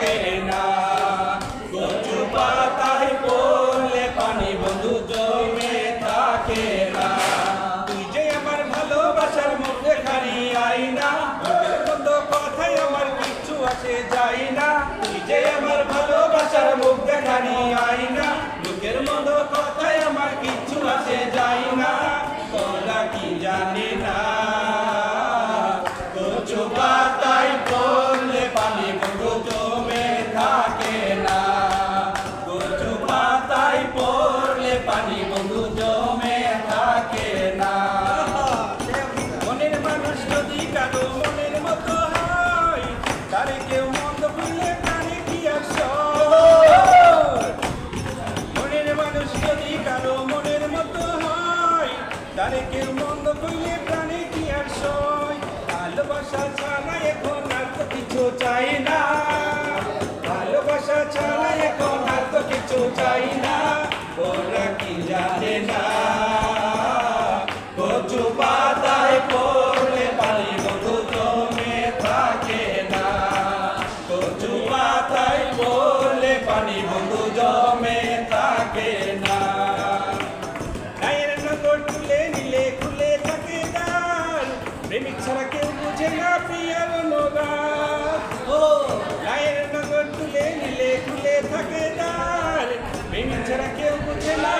থাকে না পানি না তুই যে আমার ভালোবাসার মুখে আইনা কেউ মন্দ কইলে প্রাণে কি আর সয়? ভালোবাসা ছাড়া এখন আর তো কিছু চাই না। ভালোবাসা ছাড়া এখন আর তো কিছু চাই না। ওরা কি জানে না? প্রেমিক ছাড়া কেউ বুঝে না প্রিয়ার নগার ও, গায়ের নগর তুলে নিলে খুলে থাকে তার। প্রেমিক ছাড়া কেউ বুঝে না